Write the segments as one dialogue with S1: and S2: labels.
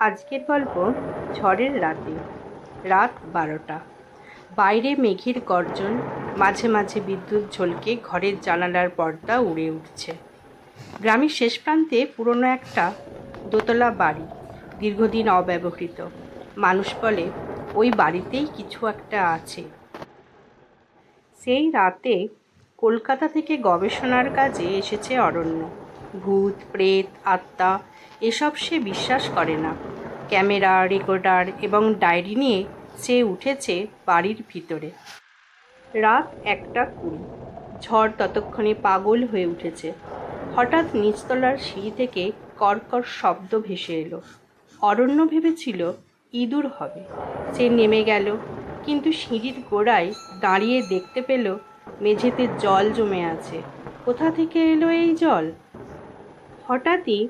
S1: আজকের গল্প ঝড়ের রাতে, রাত বারোটা। বাইরে মেঘের গর্জন, মাঝে মাঝে বিদ্যুৎ ঝলকে ঘরের জানালার পর্দা উড়ে উঠছে। গ্রামের শেষ প্রান্তে পুরনো একটা দোতলা বাড়ি, দীর্ঘদিন অব্যবহৃত। মানুষ বলে, ওই বাড়িতেই কিছু একটা আছে। সেই রাতে কলকাতা থেকে গবেষণার কাজে এসেছে অরণ্য। ভূত, প্রেত, আত্মা এসব সে বিশ্বাস করে না। ক্যামেরা, রেকর্ডার এবং ডায়েরি নিয়ে সে উঠেছে বাড়ির ভিতরে। রাত একটা কুড়ি। ঝড় ততক্ষণে পাগল হয়ে উঠেছে। হঠাৎ নিচতলার সিঁড়ি থেকে কর্কর শব্দ ভেসে এলো। অরণ্য ভেবেছিল, ইঁদুর হবে। সে নেমে গেল, কিন্তু সিঁড়ির গোড়ায় দাঁড়িয়ে দেখতে পেল, মেঝেতে জল জমে আছে। কোথা থেকে এলো এই জল? হঠাৎই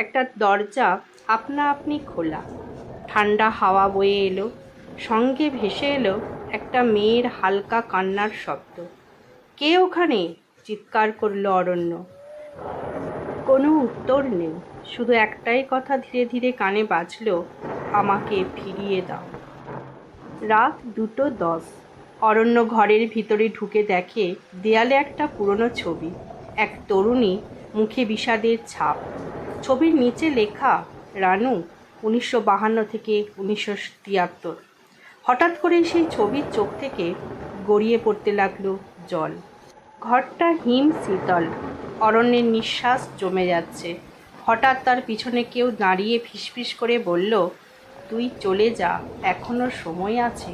S1: একটা দরজা আপনা আপনি খোলা। ঠান্ডা হাওয়া বয়ে এলো, সঙ্গে ভেসে এলো একটা মেয়ের হালকা কান্নার শব্দ। কে ওখানে? চিৎকার করল অরণ্য। কোনো উত্তর নেই। শুধু একটাই কথা ধীরে ধীরে কানে বাজলো, আমাকে ফিরিয়ে দাও। রাত দুটো দশ। অরণ্য ঘরের ভিতরে ঢুকে দেখে দেয়ালে একটা পুরনো ছবি। এক তরুণী মুখে বিষাদের ছাপ। ছবির নিচে লেখা রানু উনিশশো বাহান্ন থেকে উনিশশো তিয়াত্তর। হঠাৎ করে সেই ছবির চোখ থেকে গড়িয়ে পড়তে লাগল জল। ঘরটা হিম শীতল। অরণ্যের নিঃশ্বাস জমে যাচ্ছে। হঠাৎ তার পিছনে কেউ দাঁড়িয়ে ফিসফিস করে বলল, তুই চলে যা, এখনও সময় আছে।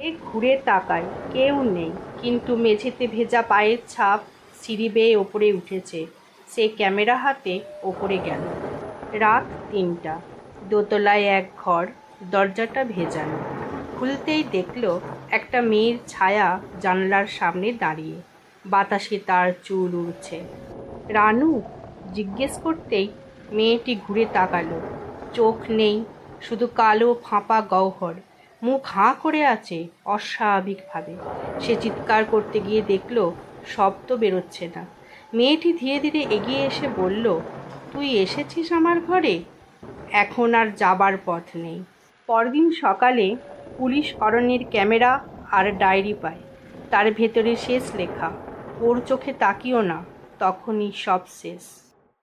S1: এ ঘুরে তাকায়, কেউ নেই, কিন্তু মেঝেতে ভেজা পায়ের ছাপ সিঁড়ি বেয়ে ওপরে উঠেছে। সে ক্যামেরা হাতে ওপরে গেল। রাত তিনটা। দোতলায় এক ঘর, দরজাটা ভেজানো। খুলতেই দেখল একটা মেয়ের ছায়া জানলার সামনে দাঁড়িয়ে। বাতাসে তার চুল উড়ছে। রানু জিজ্ঞেস করতেই মেয়েটি ঘুরে তাকালো। চোখ নেই, শুধু কালো ফাঁপা গহ্বর। মুখ হাঁ করে আছে অস্বাভাবিকভাবে। সে চিৎকার করতে গিয়ে দেখল শব্দ বেরোচ্ছে না। মেয়েটি ধীরে ধীরে এগিয়ে এসে বলল, তুই এসেছিস আমার ঘরে? এখন আর যাবার পথ নেই। পরদিন সকালে পুলিশ অরণ্যের ক্যামেরা আর ডায়েরি পায়। তার ভেতরে শেষ লেখা, ওর চোখে তাকিও না। তখনই সব শেষ।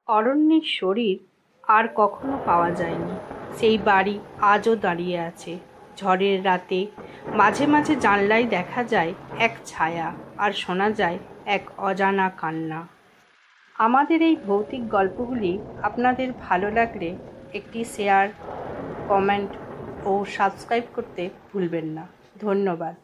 S1: অরণ্যের শরীর আর কখনো পাওয়া যায়নি। সেই বাড়ি আজও দাঁড়িয়ে আছে। ঝড়ের রাতে মাঝে মাঝে জানলায় দেখা যায় এক ছায়া আর শোনা যায় এক অজানা কান্না। আমাদের এই ভৌতিক গল্পগুলি আপনাদের ভালো লাগলে একটি শেয়ার কমেন্ট ও সাবস্ক্রাইব করতে ভুলবেন না। ধন্যবাদ।